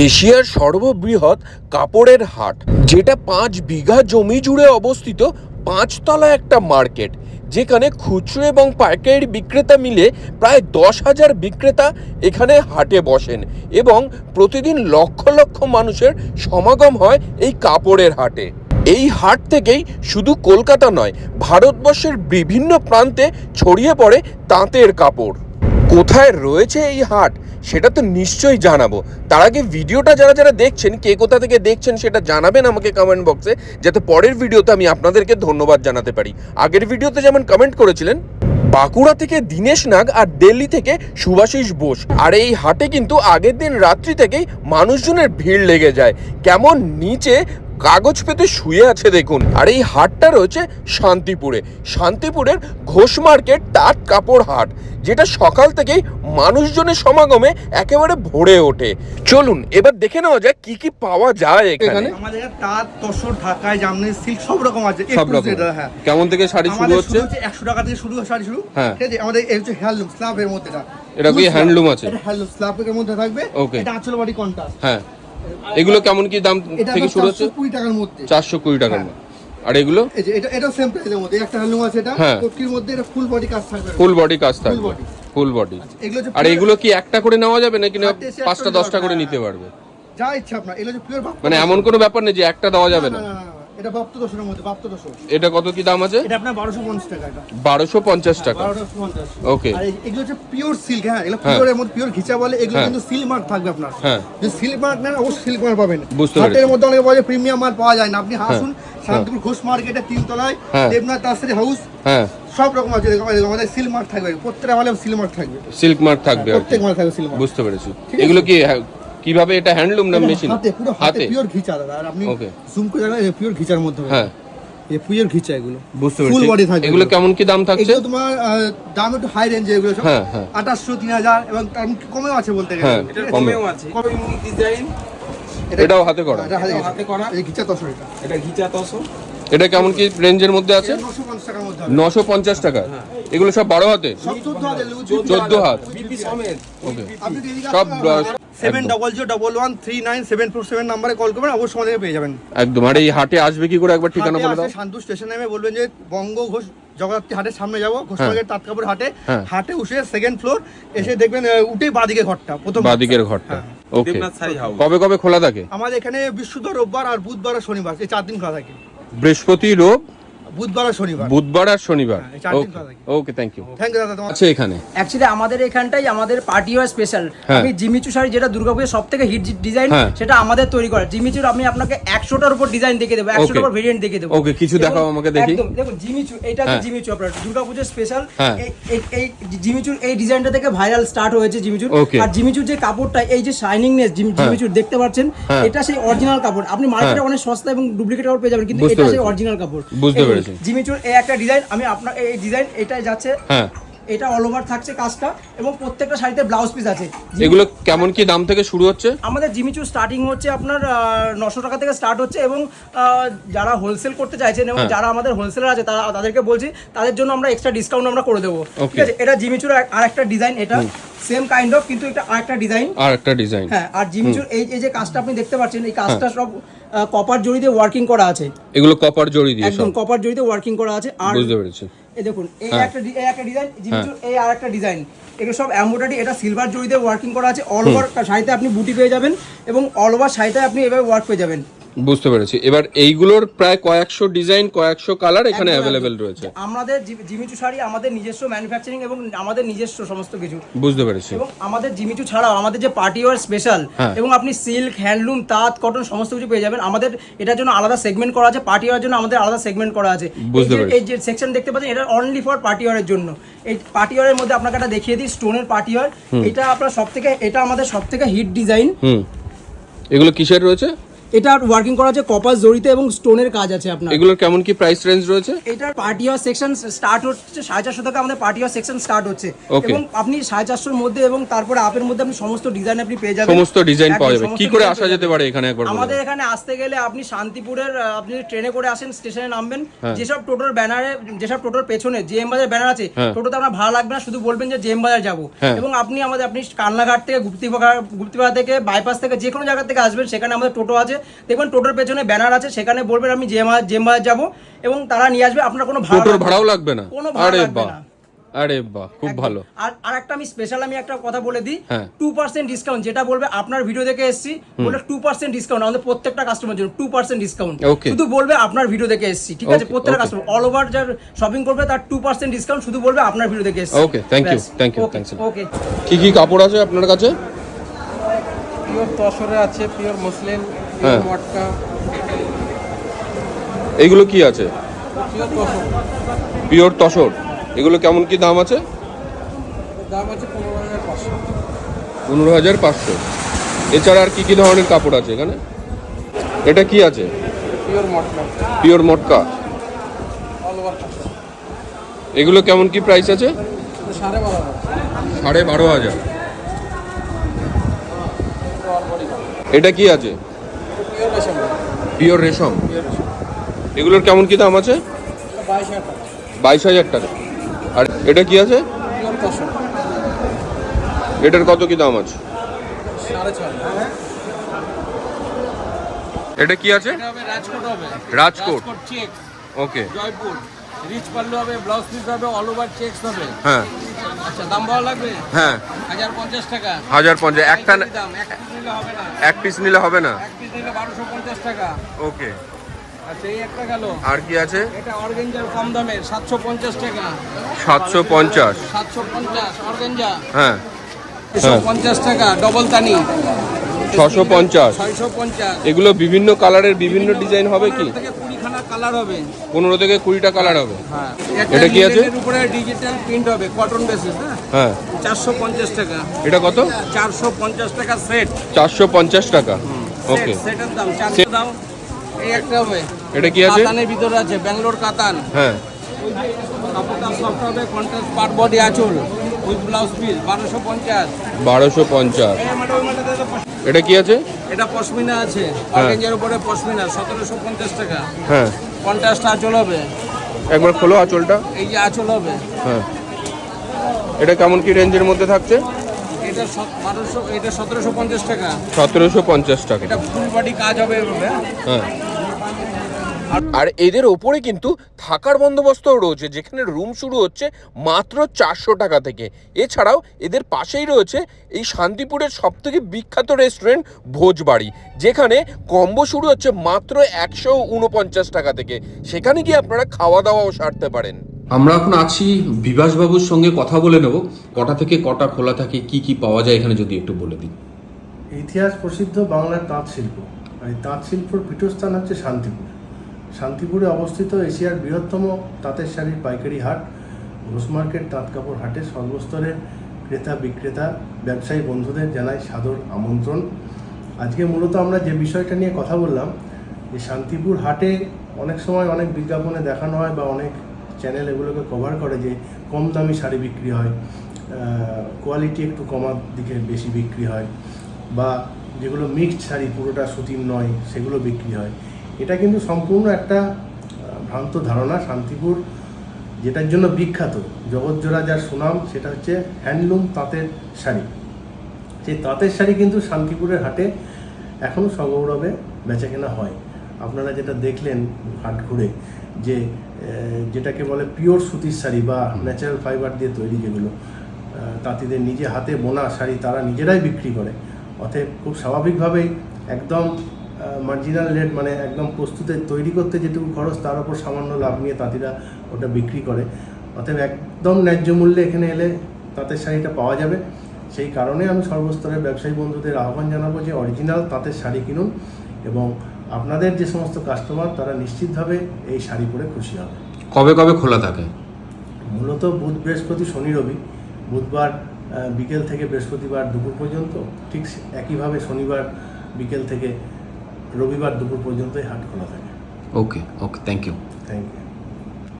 এশিয়ার সর্ববৃহৎ কাপড়ের হাট, যেটা পাঁচ বিঘা জমি জুড়ে অবস্থিত, পাঁচতলা একটা মার্কেট, যেখানে খুচরো এবং পাইকারি বিক্রেতা মিলে প্রায় দশ হাজার বিক্রেতা এখানে হাটে বসেন এবং প্রতিদিন লক্ষ লক্ষ মানুষের সমাগম হয় এই কাপড়ের হাটে। এই হাট থেকেই শুধু কলকাতা নয়, ভারতবর্ষের বিভিন্ন প্রান্তে ছড়িয়ে পড়ে তাঁতের কাপড়। কোথায় রয়েছে এই হাট? সেটা তো নিশ্চয়ই জানাব। তার আগে ভিডিওটা যারা যারা দেখছেন, কে কোথা থেকে দেখছেন সেটা জানাবেন আমাকে কমেন্ট বক্সে যাতে পরের ভিডিওতে আমি আপনাদেরকে ধন্যবাদ জানাতে পারি। আগের ভিডিওতে যেমন কমেন্ট করেছিলেন, বাঁকুড়া থেকে দীনেশ নাগ আর দিল্লি থেকে সুভাষিস বোস। আর এই হাটে কিন্তু আগের দিন রাত্রি থেকেই মানুষজনের ভিড় লেগে যায়। কেমন নিচে কাগজ পেতে শুয়ে আছে দেখুন। আর এই হাটটা রয়েছে শান্তিপুরে। শান্তিপুরের ঘোষ মার্কেট তাঁত কাপড় হাট যেটা সকাল থেকেই মানুষজনের সমাগমে একেবারে ভরে ওঠে। চলুন এবার দেখে নেওয়া যাক কি কি পাওয়া যায় এখানে। আমাদের তাঁত তসর ঢাকায় জামনি সিল্ক সব রকম আছে সব রকম। হ্যাঁ। কেমন থেকে শাড়ি শুরু হচ্ছে শুরু হচ্ছে? একশো টাকা থেকে শুরু শাড়ি শুরু। হ্যাঁ। ঠিক আছে আমাদের এই হচ্ছে হ্যান্ডলুম স্ল্যাবের মধ্যে এটা। এটা কি slab। আছে? এটা হ্যান্ডলুম স্ল্যাবের মধ্যে থাকবে. এটা আঁচল বাড়ি কন্ট্রাস্ট হ্যাঁ। এগুলো কেমন কি দাম থেকে শুরু হচ্ছে? কুড়ি টাকার মধ্যে। চারশো কুড়ি টাকার মধ্যে। আর এগুলো? এটা এটা সেম প্রাইসের মধ্যে। একটা হ্যান্ডলুম আছে এটা। হ্যাঁ। কোটির মধ্যে এটা ফুল বডি কাজ থাকবে। ফুল বডি কাজ থাকবে। ফুল বডি আর এগুলো কি একটা করে নেওয়া যাবে নাকি না পাঁচটা দশটা করে নিতে পারবে? যা ইচ্ছা আপনার এগুলো পিওর মানে এমন কোনো ব্যাপার নেই যে একটা দেওয়া যাবে না, এটা বাপ্ত দশের মধ্যে বাপ্ত দশ এটা কত কি দাম আছে? এটা আপনার টাকা এটা। বারোশো পঞ্চাশ টাকা। বারোশো পঞ্চাশ। আর এগুলো হচ্ছে পিওর সিল্ক হ্যাঁ? এগুলো হ্যাঁ। পিওর এর মধ্যে পিওর ঘিচা বলে এগুলো হ্যাঁ। কিন্তু সিল্ক মার্ক থাকবে আপনার। হ্যাঁ। যদি সিল্ক মার্ক নেন অবশ্যই সিল্ক মার্ক পাবেন। হাটের মধ্যে অনেকে বলে প্রিমিয়াম মাল পাওয়া যায় না। আপনি আসুন শান্তিপুর ঘোষ মার্কেটের তিনতলায় হ্যাঁ। দেবনাথ নার্সারি হাউস হ্যাঁ। সব রকম আছে। আমাদের মার্ক থাকবে। প্রত্যেকটা মালে মার্ক থাকবে। সিল্ক মার্ক থাকবে। প্রত্যেক মাল থাকবে মার্ক বুঝতে পেরেছি। এগুলো কি হ্যাঁ, কীভাবে এটা হ্যান্ডলুম না মেশিন হাতে পুরো হাতে পিওর ঘিচা দাদা। আর আপনি. জুম করে দেখেন পিওর ঘিচার মধ্যে হ্যাঁ। এই পিওর ঘিচা এগুলো। বুঝতে ফুল বডি পেরেছি থাকবে এগুলো কেমন কি দাম থাকছে? এগুলো তোমার দাম একটু হাই রেঞ্জে এগুলো সব। হ্যাঁ, হ্যাঁ। আঠাশশো তিন হাজার এবং তার কমেও আছে বলতে গেলে। হ্যাঁ, আছে? কমে। কমেও আছে। ইউনিক ডিজাইন এটাও হাতে করা। এটা হাতে করা। এই ঘিচা তসর এটা। এটা ঘিচা তসো এটা কেমন কি রেঞ্জের মধ্যে আছে? নশো পঞ্চাশ টাকার মধ্যে হবে। নশো পঞ্চাশ টাকা। এগুলো সব বারো হাতে? চোদ্দ হাত বিপি সমেত। ওকে আপনি এদিকে সব, seven double zero double one three nine seven four seven নাম্বারে কল করবেন অবশ্যই আমাদেরকে পেয়ে যাবেন। একদম। আর এই হাটে আসবে কি করে? একবার ঠিকানা বলে দাও। শান্তু স্টেশন নেমে বলবেন যে বঙ্গ ঘোষ জগদ্ধাত্রী হাটের সামনে যাব ঘোষ হ্যাঁ। তাঁতকাপুর হাটে। হ্যাঁ। হাটে উঠে সেকেন্ড ফ্লোর এসে দেখবেন উঠেই বাদিকে ঘরটা প্রথম বাদিকের ঘরটা। হ্যাঁ। ওকে হাউস কবে কবে খোলা থাকে? আমাদের এখানে বৃহস্পতিবার রোববার আর বুধবার আর শনিবার এই চার দিন খোলা থাকে। বৃহস্পতি রোব বুধবার আর শনিবার বুধবার আর শনিবার okay. Okay thank you thank you দাদা আছে এখানে অ্যাকচুয়ালি আমাদের এখানটাই আমাদের পার্টি ওয়ার স্পেশাল। আমি জিমিচু শাড়ি যেটা দুর্গাপুজোর সব থেকে হিট ডিজাইন হ্যাঁ। সেটা আমাদের তৈরি করা জিমিচুর আমি আপনাকে একশোটার উপর ডিজাইন দেখে দেবো একশোটার. উপর ভেরিয়েন্ট দেখে দেবো Okay, কিছু দেখাও আমাকে দেখি। একদম, দেখুন জিমিচু এটা হ্যাঁ। জিমিচু আপনার দুর্গাপুজোর স্পেশাল হ্যাঁ। এই জিমিচুর এই ডিজাইনটা থেকে ভাইরাল স্টার্ট হয়েছে জিমিচুর. আর জিমিচুর যে কাপড়টা এই যে শাইনিংনেস জিমিচুর দেখতে পাচ্ছেন। এটা সেই অরিজিনাল কাপড় আপনি মার্কেটে। অনেক সস্তা এবং ডুপ্লিকেট কাপড় পেয়ে যাবেন কিন্তু এটা সেই। অরিজিনাল কাপড় বুঝতে পেরেছি। জিমিচুর এই একটা ডিজাইন আমি আপনার এই ডিজাইন এটাই যাচ্ছে। হ্যাঁ। এটা অল ওভার থাকছে কাজটা এবং প্রত্যেকটা শাড়িতে ব্লাউজ পিস আছে। এগুলো কেমন কি দাম থেকে শুরু হচ্ছে? আমাদের জিমিচু স্টার্টিং হচ্ছে আপনার নশো টাকা থেকে স্টার্ট হচ্ছে এবং যারা হোলসেল করতে চাইছেন এবং হ্যাঁ। যারা আমাদের হোলসেলার আছে তারা তাদেরকে বলছি তাদের জন্য আমরা এক্সট্রা ডিসকাউন্ট আমরা করে দেবো। ঠিক আছে? এটা জিমিচুর আর একটা ডিজাইন এটা সেম কাইন্ড অফ কিন্তু এটা আরেকটা ডিজাইন আর একটা ডিজাইন হ্যাঁ আর জিমিচুর এই যে কাজটা আপনি দেখতে পাচ্ছেন এই কাজটা সব কপার জড়ি দিয়ে ওয়ার্কিং করা আছে। এগুলো কপার জড়ি দিয়ে একদম কপার জড়িতে ওয়ার্কিং করা আছে আর বুঝতে পেরেছি। এই দেখুন এই হ্যাঁ। একটা এই একটা ডিজাইন জিমিচুর এই আর একটা ডিজাইন এগুলো সব এমব্রয়ডারি এটা সিলভার জড়িতে ওয়ার্কিং করা আছে অল ওভার শাড়িতে আপনি বুটি পেয়ে যাবেন এবং অল ওভার শাড়িতে আপনি এভাবে ওয়ার্ক পেয়ে যাবেন। বুঝতে পেরেছি। এবার এইগুলোর প্রায় কয়েকশো ডিজাইন কয়েকশো কালার এখানে অ্যাভেলেবেল রয়েছে। আমাদের জিমিচু শাড়ি আমাদের নিজস্ব ম্যানুফ্যাকচারিং এবং আমাদের নিজস্ব সমস্ত কিছু। বুঝতে পেরেছি। এবং আমাদের জিমিচু ছাড়াও আমাদের যে পার্টি ওয়ার স্পেশাল। এবং আপনি সিল্ক হ্যান্ডলুম তাঁত কটন সমস্ত কিছু পেয়ে যাবেন। আমাদের এটার জন্য আলাদা সেগমেন্ট করা আছে পার্টি ওয়ার জন্য আমাদের আলাদা সেগমেন্ট করা আছে। এই যে- সেকশন দেখতে পাচ্ছেন এটা অনলি ফর পার্টি ওয়ারের জন্য। এই পার্টি ওয়ারের মধ্যে আপনাকে একটা দেখিয়ে দিই স্টোনের পার্টি ওয়ার এটা আপনার সব থেকে এটা আমাদের সব থেকে হিট ডিজাইন হুম। এগুলো কিসের রয়েছে? এটা ওয়ার্কিং করা আছে কপার জড়িতে এবং স্টোনের কাজ আছে আপনার। এগুলোর কেমন কি প্রাইস রেঞ্জ রয়েছে? এটার পার্টি ওয়ার সেকশন স্টার্ট হচ্ছে সাড়ে চারশো টাকা আমাদের পার্টি ওয়ার সেকশন স্টার্ট হচ্ছে। এবং আপনি সাড়ে চারশোর মধ্যে এবং তারপরে আপের মধ্যে আপনি সমস্ত ডিজাইন আপনি পেয়ে যাবেন। সমস্ত ডিজাইন পাওয়া যাবে। কি করে আসা যেতে পারে এখানে একবার আমাদের এখানে আসতে গেলে আপনি শান্তিপুরের আপনি ট্রেনে করে আসেন স্টেশনে নামবেন। হ্যাঁ। যেসব টোটোর ব্যানারে যেসব টোটোর পেছনে জেএম বাজার ব্যানার আছে হ্যাঁ। টোটোতে আপনার ভাড়া লাগবে না শুধু বলবেন যে জেএম বাজার যাব। হ্যাঁ। এবং আপনি আমাদের আপনি কান্নাঘাট থেকে গুপ্তিপাড়া গুপ্তিপাড়া থেকে বাইপাস থেকে যে কোনো জায়গা থেকে আসবেন সেখানে আমাদের টোটো আছে। দেখবেন টোটোর পেছনে ব্যানার আছে সেখানে বলবেন আমি জেএম বাজার যাব এবং তারা নিয়ে আসবে। আপনার কোনো ভাড়া টোটোর ভাড়াও লাগবে না। কোনো ভাড়া লাগবে না। আরে বাহ খুব ভালো। আর আর একটা আমি স্পেশাল আমি একটা কথা বলে দিই। টু পার্সেন্ট ডিসকাউন্ট যেটা বলবে আপনার ভিডিও দেখে এসেছি। বলে টু পার্সেন্ট ডিসকাউন্ট আমাদের প্রত্যেকটা কাস্টমার জন্য টু পার্সেন্ট ডিসকাউন্ট শুধু বলবে আপনার ভিডিও দেখে এসেছি ঠিক আছে? প্রত্যেকটা কাস্টমার অল ওভার যার শপিং করবে তার টু পার্সেন্ট ডিসকাউন্ট শুধু বলবে আপনার ভিডিও দেখে এসেছি। Thank you, thank you, thanks ওকে কি কি কাপড় আছে আপনার কাছে? পিওর তসরে আছে পিওর মুসলিম হ্যাঁ। মটকা। এইগুলো কি আছে? পিওর তসর। এগুলো কেমন কি দাম আছে? দাম আছে পনেরো হাজার পাঁচশো। পনেরো হাজার পাঁচশো। এছাড়া আর কি কি ধরনের কাপড় আছে এখানে? এটা কি আছে? পিওর মটকা। পিওর মটকা। এগুলো কেমন কি প্রাইস আছে? সাড়ে বারো হাজার। হাজার। এটা কি আছে? পিওর রেশম এগুলোর কেমন কি দাম আছে? বাইশ হাজার টাকা। আর এটা কি আছে? এটার কত কি দাম আছে? এটা কি আছে? রাজকোট। ওকে জয়পুর। রিচ পাল্লু হবে ব্লাউজ পিস হবে অল ওভার চেকস হবে। হ্যাঁ। আচ্ছা দাম ভালো লাগবে? হ্যাঁ। হাজার পঞ্চাশ টাকা হাজার পঞ্চাশ একটা এক পিস নিলে হবে না? এক পিস নিলে বারোশো পঞ্চাশ টাকা। ওকে। আচ্ছা এই একটা গেল। আর কি আছে? এটা অর্গেঞ্জার কম দামের সাতশো পঞ্চাশ টাকা। সাতশো পঞ্চাশ। সাতশো পঞ্চাশ অর্গেঞ্জা। হ্যাঁ। পঞ্চাশ টাকা ডবল তানি ছশো পঞ্চাশ। ছয়শো পঞ্চাশ। এগুলো বিভিন্ন কালারের বিভিন্ন ডিজাইন হবে কি? কালার হবে। পনেরো থেকে কুড়িটা কালার হবে। হ্যাঁ। এটা কি আছে? এর উপরে ডিজিটাল প্রিন্ট হবে কটন বেসিস হ্যাঁ? হ্যাঁ। চারশো পঞ্চাশ টাকা। এটা কত? চারশো পঞ্চাশ টাকা সেট চারশো পঞ্চাশ টাকা। ওকে সেটের দাম চারশো দাম। এই একটা হবে। এটা কি আছে? কাতানের ভিতরে আছে ব্যাঙ্গালোর কাতান। হ্যাঁ। কাপড়টা সফট হবে কন্ট্রাস্ট পার বডি আঁচল উইথ ব্লাউজ পিস বারোশো পঞ্চাশ। বারোশো পঞ্চাশ। এটা কি আছে? এটা পশমিনা আছে। অরেঞ্জের উপরে পশমিনা সতেরোশো পঞ্চাশ টাকা। হ্যাঁ। পঞ্চাশটা আঁচল হবে। একবার খোলো আঁচলটা। এই যে আঁচল হবে। হ্যাঁ। এটা কেমন কি রেঞ্জের মধ্যে থাকছে? এটা বারোশো এটা সতেরোশো পঞ্চাশ টাকা। সতেরোশো পঞ্চাশ টাকা। এটা ফুল বডি কাজ হবে এভাবে। হ্যাঁ? আর এদের ওপরে কিন্তু থাকার বন্দোবস্তও রয়েছে যেখানে রুম শুরু হচ্ছে মাত্র চারশো টাকা থেকে। এছাড়াও এদের পাশেই রয়েছে এই শান্তিপুরের সব থেকে বিখ্যাত রেস্টুরেন্ট ভোজবাড়ি যেখানে কম্বো শুরু হচ্ছে মাত্র একশো উনপঞ্চাশ টাকা থেকে। সেখানে গিয়ে আপনারা খাওয়া দাওয়াও সারতে পারেন। আমরা এখন আছি বিভাসবাবুর সঙ্গে কথা বলে নেব। কটা থেকে কটা খোলা থাকে কি কি পাওয়া যায় এখানে যদি একটু বলে দিন ইতিহাস প্রসিদ্ধ বাংলার তাঁত শিল্প। আর এই তাঁত শিল্পর পীঠস্থান হচ্ছে শান্তিপুর। শান্তিপুরে অবস্থিত এশিয়ার বৃহত্তম তাঁতের শাড়ির পাইকারি হাট, ঘোষ মার্কেট তাঁত কাপড় হাটে সর্বস্তরের ক্রেতা বিক্রেতা, ব্যবসায়ী বন্ধুদের জানাই সাদর আমন্ত্রণ। আজকে মূলত আমরা যে বিষয়টা নিয়ে কথা বললাম, যে শান্তিপুর হাটে অনেক সময় অনেক বিজ্ঞাপনে দেখানো হয় বা অনেক চ্যানেল এগুলোকে কভার করে যে কম দামি শাড়ি বিক্রি হয় কোয়ালিটি একটু কমার দিকে বেশি বিক্রি হয় বা যেগুলো মিক্সড শাড়ি পুরোটা সুতির নয়, সেগুলো বিক্রি হয়। এটা কিন্তু সম্পূর্ণ একটা ভ্রান্ত ধারণা, শান্তিপুর, যেটার জন্য বিখ্যাত জগৎজোড়া যার সুনাম, সেটা হচ্ছে হ্যান্ডলুম তাঁতের শাড়ি। সেই তাঁতের শাড়ি কিন্তু শান্তিপুরের হাটে এখনও সগৌরবে বেচাকেনা হয়। আপনারা যেটা দেখলেন হাট ঘুরে, যে যেটাকে বলে পিওর সুতির শাড়ি বা ন্যাচারাল ফাইবার দিয়ে তৈরি যেগুলো তাঁতিদের নিজে হাতে বোনা শাড়ি তারা নিজেরাই বিক্রি করে। অতএব খুব স্বাভাবিকভাবেই একদম মার্জিনাল রেট মানে একদম প্রস্তুতে তৈরি করতে যেটুকু খরচ তার উপর সামান্য লাভ নিয়ে তাঁতিরা ওটা বিক্রি করে। অতএব একদম ন্যায্য মূল্যে এখানে এলে তাঁতের শাড়িটা পাওয়া যাবে। সেই কারণে আমি সর্বস্তরের ব্যবসায়ী বন্ধুদের আহ্বান জানাব যে অরিজিনাল তাঁতের শাড়ি কিনুন এবং আপনাদের যে সমস্ত কাস্টমার তারা নিশ্চিতভাবে এই শাড়ি পরে খুশি হবে। কবে কবে খোলা থাকে? মূলত বুধ বৃহস্পতি শনি রবি। বুধবার বিকেল থেকে বৃহস্পতিবার দুপুর পর্যন্ত। ঠিক একইভাবে শনিবার বিকেল থেকে রবিবার দুপুর পর্যন্তই হাট খোলা থাকে। Okay okay thank you thank you